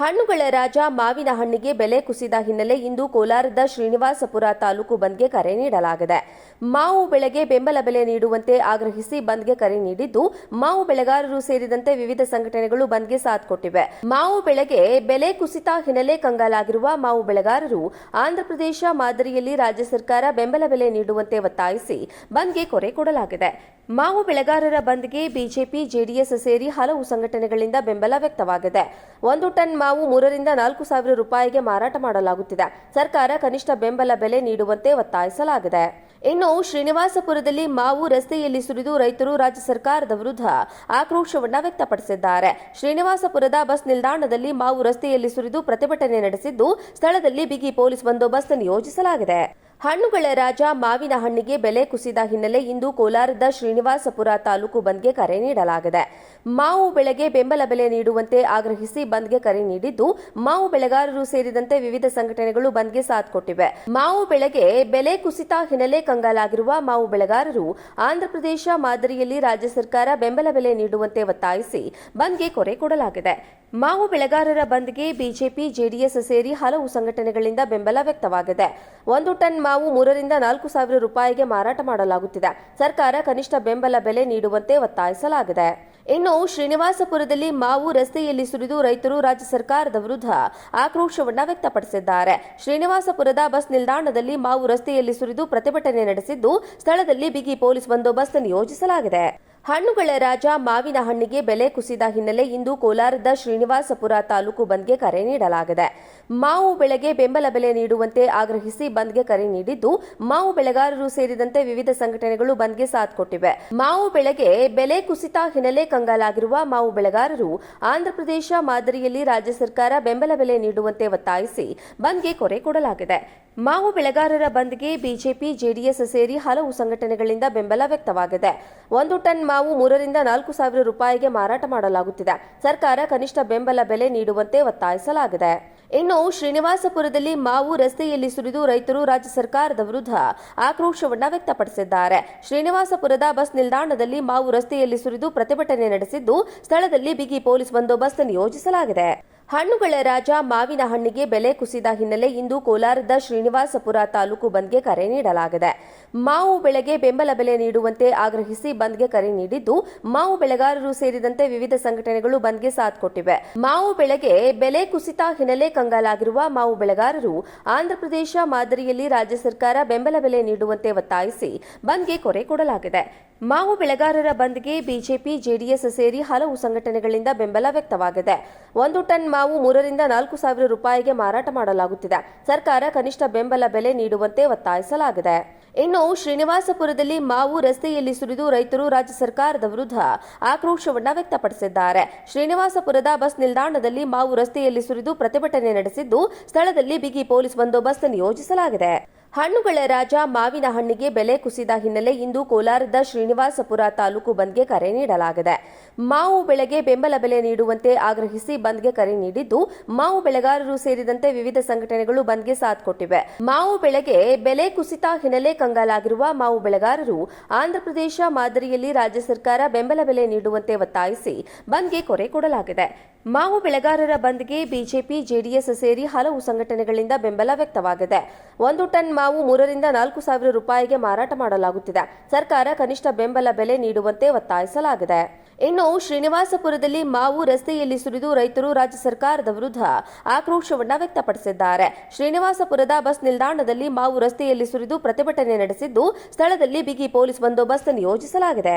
ಹಣ್ಣುಗಳ ರಾಜ ಮಾವಿನ ಹಣ್ಣಿಗೆ ಬೆಲೆ ಕುಸಿದ ಹಿನ್ನೆಲೆ ಇಂದು ಕೋಲಾರದ ಶ್ರೀನಿವಾಸಪುರ ತಾಲೂಕು ಬಂದ್ಗೆ ಕರೆ ನೀಡಲಾಗಿದೆ. ಮಾವು ಬೆಳೆಗೆ ಬೆಂಬಲ ಬೆಲೆ ನೀಡುವಂತೆ ಆಗ್ರಹಿಸಿ ಬಂದ್ಗೆ ಕರೆ ನೀಡಿದ್ದು, ಮಾವು ಬೆಳೆಗಾರರು ಸೇರಿದಂತೆ ವಿವಿಧ ಸಂಘಟನೆಗಳು ಬಂದ್ಗೆ ಸಾಥ್ ಕೊಟ್ಟಿವೆ. ಮಾವು ಬೆಳೆಗೆ ಬೆಲೆ ಕುಸಿತ ಹಿನ್ನೆಲೆ ಕಂಗಾಲಾಗಿರುವ ಮಾವು ಬೆಳೆಗಾರರು ಆಂಧ್ರಪ್ರದೇಶ ಮಾದರಿಯಲ್ಲಿ ರಾಜ್ಯ ಸರ್ಕಾರ ಬೆಂಬಲ ಬೆಲೆ ನೀಡುವಂತೆ ಒತ್ತಾಯಿಸಿ ಬಂದ್ಗೆ ಕೊರೆ ಕೊಡಲಾಗಿದೆ. ಮಾವು ಬೆಳೆಗಾರರ ಬಂದ್ಗೆ ಬಿಜೆಪಿ, ಜೆಡಿಎಸ್ ಸೇರಿ ಹಲವು ಸಂಘಟನೆಗಳಿಂದ ಬೆಂಬಲ ವ್ಯಕ್ತವಾಗಿದೆ. ಒಂದು ಟನ್ ಮಾವು ಮೂರರಿಂದ ನಾಲ್ಕು ಸಾವಿರ ರೂಪಾಯಿಗೆ ಮಾರಾಟ ಮಾಡಲಾಗುತ್ತಿದೆ. ಸರ್ಕಾರ ಕನಿಷ್ಠ ಬೆಂಬಲ ಬೆಲೆ ನೀಡುವಂತೆ ಒತ್ತಾಯಿಸಲಾಗಿದೆ. ಇನ್ನು ಶ್ರೀನಿವಾಸಪುರದಲ್ಲಿ ಮಾವು ರಸ್ತೆಯಲ್ಲಿ ಸುರಿದು ರೈತರು ರಾಜ್ಯ ಸರ್ಕಾರದ ವಿರುದ್ಧ ಆಕ್ರೋಶವನ್ನು ವ್ಯಕ್ತಪಡಿಸಿದ್ದಾರೆ. ಶ್ರೀನಿವಾಸಪುರದ ಬಸ್ ನಿಲ್ದಾಣದಲ್ಲಿ ಮಾವು ರಸ್ತೆಯಲ್ಲಿ ಸುರಿದು ಪ್ರತಿಭಟನೆ ನಡೆಸಿದ್ದು, ಸ್ಥಳದಲ್ಲಿ ಬಿಗಿ ಪೊಲೀಸ್ ಬಂದೋಬಸ್ತ್ ನಿಯೋಜಿಸಲಾಗಿದೆ. ಹಣ್ಣುಗಳ ರಾಜ ಮಾವಿನ ಹಣ್ಣಿಗೆ ಬೆಲೆ ಕುಸಿದ ಹಿನ್ನೆಲೆ ಇಂದು ಕೋಲಾರದ ಶ್ರೀನಿವಾಸಪುರ ತಾಲೂಕು ಬಂದ್ಗೆ ಕರೆ ನೀಡಲಾಗಿದೆ. ಮಾವು ಬೆಳೆಗೆ ಬೆಂಬಲ ಬೆಲೆ ನೀಡುವಂತೆ ಆಗ್ರಹಿಸಿ ಬಂದ್ಗೆ ಕರೆ ನೀಡಿದ್ದು, ಮಾವು ಬೆಳೆಗಾರರು ಸೇರಿದಂತೆ ವಿವಿಧ ಸಂಘಟನೆಗಳು ಬಂದ್ಗೆ ಸಾಥ್ ಕೊಟ್ಟಿವೆ. ಮಾವು ಬೆಳೆಗೆ ಬೆಲೆ ಕುಸಿತ ಹಿನ್ನೆಲೆ ಕಂಗಾಲಾಗಿರುವ ಮಾವು ಬೆಳೆಗಾರರು ಆಂಧ್ರಪ್ರದೇಶ ಮಾದರಿಯಲ್ಲಿ ರಾಜ್ಯ ಸರ್ಕಾರ ಬೆಂಬಲ ಬೆಲೆ ನೀಡುವಂತೆ ಒತ್ತಾಯಿಸಿ ಬಂದ್ಗೆ ಕೊರೆ ಕೊಡಲಾಗಿದೆ. ಮಾವು ಬೆಳೆಗಾರರ ಬಂದ್ಗೆ ಬಿಜೆಪಿ, ಜೆಡಿಎಸ್ ಸೇರಿ ಹಲವು ಸಂಘಟನೆಗಳಿಂದ ಬೆಂಬಲ ವ್ಯಕ್ತವಾಗಿದೆ. ಒಂದು ಟನ್ ಮಾವು ಮೂರರಿಂದ ನಾಲ್ಕು ಸಾವಿರ ರೂಪಾಯಿಗೆ ಮಾರಾಟ ಮಾಡಲಾಗುತ್ತಿದೆ. ಸರ್ಕಾರ ಕನಿಷ್ಠ ಬೆಂಬಲ ಬೆಲೆ ನೀಡುವಂತೆ ಒತ್ತಾಯಿಸಲಾಗಿದೆ. ಇನ್ನು ಶ್ರೀನಿವಾಸಪುರದಲ್ಲಿ ಮಾವು ರಸ್ತೆಯಲ್ಲಿ ಸುರಿದು ರೈತರು ರಾಜ್ಯ ಸರ್ಕಾರದ ವಿರುದ್ಧ ಆಕ್ರೋಶವನ್ನ ವ್ಯಕ್ತಪಡಿಸಿದ್ದಾರೆ. ಶ್ರೀನಿವಾಸಪುರದ ಬಸ್ ನಿಲ್ದಾಣದಲ್ಲಿ ಮಾವು ರಸ್ತೆಯಲ್ಲಿ ಸುರಿದು ಪ್ರತಿಭಟನೆ ನಡೆಸಿದ್ದು, ಸ್ಥಳದಲ್ಲಿ ಬಿಗಿ ಪೊಲೀಸ್ ಬಂದೋಬಸ್ತ್ ನಿಯೋಜಿಸಲಾಗಿದೆ. ಹಣ್ಣುಗಳ ರಾಜ ಮಾವಿನ ಹಣ್ಣಿಗೆ ಬೆಲೆ ಕುಸಿದ ಹಿನ್ನೆಲೆ ಇಂದು ಕೋಲಾರದ ಶ್ರೀನಿವಾಸಪುರ ತಾಲೂಕು ಬಂದ್ಗೆ ಕರೆ ನೀಡಲಾಗಿದೆ. ಮಾವು ಬೆಳೆಗೆ ಬೆಂಬಲ ಬೆಲೆ ನೀಡುವಂತೆ ಆಗ್ರಹಿಸಿ ಬಂದ್ಗೆ ಕರೆ ನೀಡಿದ್ದು, ಮಾವು ಬೆಳೆಗಾರರು ಸೇರಿದಂತೆ ವಿವಿಧ ಸಂಘಟನೆಗಳು ಬಂದ್ಗೆ ಸಾಥ್ ಕೊಟ್ಟಿವೆ. ಮಾವು ಬೆಳೆಗೆ ಬೆಲೆ ಕುಸಿತ ಹಿನ್ನೆಲೆ ಕಂಗಾಲಾಗಿರುವ ಮಾವು ಬೆಳೆಗಾರರು ಆಂಧ್ರಪ್ರದೇಶ ಮಾದರಿಯಲ್ಲಿ ರಾಜ್ಯ ಸರ್ಕಾರ ಬೆಂಬಲ ಬೆಲೆ ನೀಡುವಂತೆ ಒತ್ತಾಯಿಸಿ ಬಂದ್ಗೆ ಕೊರೆ ಕೊಡಲಾಗಿದೆ. ಮಾವು ಬೆಳೆಗಾರರ ಬಂದ್ಗೆ ಬಿಜೆಪಿ, ಜೆಡಿಎಸ್ ಸೇರಿ ಹಲವು ಸಂಘಟನೆಗಳಿಂದ ಬೆಂಬಲ ವ್ಯಕ್ತವಾಗಿದೆ. ಒಂದು ಟನ್ ಮಾವು ಮೂರರಿಂದ ನಾಲ್ಕು ಸಾವಿರ ರೂಪಾಯಿಗೆ ಮಾರಾಟ ಮಾಡಲಾಗುತ್ತಿದೆ. ಸರ್ಕಾರ ಕನಿಷ್ಠ ಬೆಂಬಲ ಬೆಲೆ ನೀಡುವಂತೆ ಒತ್ತಾಯಿಸಲಾಗಿದೆ. ಇನ್ನು ಶ್ರೀನಿವಾಸಪುರದಲ್ಲಿ ಮಾವು ರಸ್ತೆಯಲ್ಲಿ ಸುರಿದು ರೈತರು ರಾಜ್ಯ ಸರ್ಕಾರದ ವಿರುದ್ಧ ಆಕ್ರೋಶವನ್ನ ವ್ಯಕ್ತಪಡಿಸಿದ್ದಾರೆ. ಶ್ರೀನಿವಾಸಪುರದ ಬಸ್ ನಿಲ್ದಾಣದಲ್ಲಿ ಮಾವು ರಸ್ತೆಯಲ್ಲಿ ಸುರಿದು ಪ್ರತಿಭಟನೆ ನಡೆಸಿದ್ದು, ಸ್ಥಳದಲ್ಲಿ ಬಿಗಿ ಪೊಲೀಸ್ ಬಂದೋಬಸ್ತ್ ನಿಯೋಜಿಸಲಾಗಿದೆ. ಹಣ್ಣುಗಳ ರಾಜ ಮಾವಿನ ಹಣ್ಣಿಗೆ ಬೆಲೆ ಕುಸಿದ ಹಿನ್ನೆಲೆ ಇಂದು ಕೋಲಾರದ ಶ್ರೀನಿವಾಸಪುರ ತಾಲೂಕು ಬಂದ್ಗೆ ಕರೆ ನೀಡಲಾಗಿದೆ. ಮಾವು ಬೆಳೆಗೆ ಬೆಂಬಲ ಬೆಲೆ ನೀಡುವಂತೆ ಆಗ್ರಹಿಸಿ ಬಂದ್ಗೆ ಕರೆ ನೀಡಿದ್ದು, ಮಾವು ಬೆಳೆಗಾರರು ಸೇರಿದಂತೆ ವಿವಿಧ ಸಂಘಟನೆಗಳು ಬಂದ್ಗೆ ಸಾಥ್ ಕೊಟ್ಟಿವೆ. ಮಾವು ಬೆಳೆಗೆ ಬೆಲೆ ಕುಸಿತ ಹಿನ್ನೆಲೆ ಕಂಗಾಲಾಗಿರುವ ಮಾವು ಬೆಳೆಗಾರರು ಆಂಧ್ರಪ್ರದೇಶ ಮಾದರಿಯಲ್ಲಿ ರಾಜ್ಯ ಸರ್ಕಾರ ಬೆಂಬಲ ಬೆಲೆ ನೀಡುವಂತೆ ಒತ್ತಾಯಿಸಿ ಬಂದ್ಗೆ ಕೊರೆ ಕೊಡಲಾಗಿದೆ. ಮಾವು ಬೆಳೆಗಾರರ ಬಂದ್ಗೆ ಬಿಜೆಪಿ, ಜೆಡಿಎಸ್ ಸೇರಿ ಹಲವು ಸಂಘಟನೆಗಳಿಂದ ಬೆಂಬಲ ವ್ಯಕ್ತವಾಗಿದೆ. ಒಂದು ಟನ್ ಮಾವು ಮೂರರಿಂದ ನಾಲ್ಕು ಸಾವಿರ ರೂಪಾಯಿಗೆ ಮಾರಾಟ ಮಾಡಲಾಗುತ್ತಿದೆ. ಸರ್ಕಾರ ಕನಿಷ್ಠ ಬೆಂಬಲ ಬೆಲೆ ನೀಡುವಂತೆ ಒತ್ತಾಯಿಸಲಾಗಿದೆ. ಇನ್ನು ಶ್ರೀನಿವಾಸಪುರದಲ್ಲಿ ಮಾವು ರಸ್ತೆಯಲ್ಲಿ ಸುರಿದು ರೈತರು ರಾಜ್ಯ ಸರ್ಕಾರದ ವಿರುದ್ಧ ಆಕ್ರೋಶವನ್ನ ವ್ಯಕ್ತಪಡಿಸಿದ್ದಾರೆ. ಶ್ರೀನಿವಾಸಪುರದ ಬಸ್ ನಿಲ್ದಾಣದಲ್ಲಿ ಮಾವು ರಸ್ತೆಯಲ್ಲಿ ಸುರಿದು ಪ್ರತಿಭಟನೆ ನಡೆಸಿದ್ದು, ಸ್ಥಳದಲ್ಲಿ ಬಿಗಿ ಪೊಲೀಸ್ ಬಂದೋಬಸ್ತ್ ನಿಯೋಜಿಸಲಾಗಿದೆ. ಹಣ್ಣುಗಳ ರಾಜ ಮಾವಿನ ಹಣ್ಣಿಗೆ ಬೆಲೆ ಕುಸಿದ ಹಿನ್ನೆಲೆ ಇಂದು ಕೋಲಾರದ ಶ್ರೀನಿವಾಸಪುರ ತಾಲೂಕು ಬಂದ್ಗೆ ಕರೆ ನೀಡಲಾಗಿದೆ. ಮಾವು ಬೆಳೆಗೆ ಬೆಂಬಲ ಬೆಲೆ ನೀಡುವಂತೆ ಆಗ್ರಹಿಸಿ ಬಂದ್ಗೆ ಕರೆ ನೀಡಿದ್ದು, ಮಾವು ಬೆಳೆಗಾರರು ಸೇರಿದಂತೆ ವಿವಿಧ ಸಂಘಟನೆಗಳು ಬಂದ್ಗೆ ಸಾಥ್ ಕೊಟ್ಟಿವೆ. ಮಾವು ಬೆಳೆಗೆ ಬೆಲೆ ಕುಸಿತ ಹಿನ್ನೆಲೆ ಕಂಗಾಲಾಗಿರುವ ಮಾವು ಬೆಳೆಗಾರರು ಆಂಧ್ರಪ್ರದೇಶ ಮಾದರಿಯಲ್ಲಿ ರಾಜ್ಯ ಸರ್ಕಾರ ಬೆಂಬಲ ಬೆಲೆ ನೀಡುವಂತೆ ಒತ್ತಾಯಿಸಿ ಬಂದ್ಗೆ ಕೊರೆ ಕೊಡಲಾಗಿದೆ. ಮಾವು ಬೆಳೆಗಾರರ ಬಂದ್ಗೆ ಬಿಜೆಪಿ, ಜೆಡಿಎಸ್ ಸೇರಿ ಹಲವು ಸಂಘಟನೆಗಳಿಂದ ಬೆಂಬಲ ವ್ಯಕ್ತವಾಗಿದೆ. ಒಂದು ಟನ್ ಮಾವು ಮೂರರಿಂದ ನಾಲ್ಕು ಸಾವಿರ ರೂಪಾಯಿಗೆ ಮಾರಾಟ ಮಾಡಲಾಗುತ್ತಿದೆ. ಸರ್ಕಾರ ಕನಿಷ್ಠ ಬೆಂಬಲ ಬೆಲೆ ನೀಡುವಂತೆ ಒತ್ತಾಯಿಸಲಾಗಿದೆ. ಇನ್ನು ಶ್ರೀನಿವಾಸಪುರದಲ್ಲಿ ಮಾವು ರಸ್ತೆಯಲ್ಲಿ ಸುರಿದು ರೈತರು ರಾಜ್ಯ ಸರ್ಕಾರದ ವಿರುದ್ಧ ಆಕ್ರೋಶವನ್ನ ವ್ಯಕ್ತಪಡಿಸಿದ್ದಾರೆ. ಶ್ರೀನಿವಾಸಪುರದ ಬಸ್ ನಿಲ್ದಾಣದಲ್ಲಿ ಮಾವು ರಸ್ತೆಯಲ್ಲಿ ಸುರಿದು ಪ್ರತಿಭಟನೆ ನಡೆಸಿದ್ದು, ಸ್ಥಳದಲ್ಲಿ ಬಿಗಿ ಪೊಲೀಸ್ ಬಂದೋಬಸ್ತ್ ನಿಯೋಜಿಸಲಾಗಿದೆ.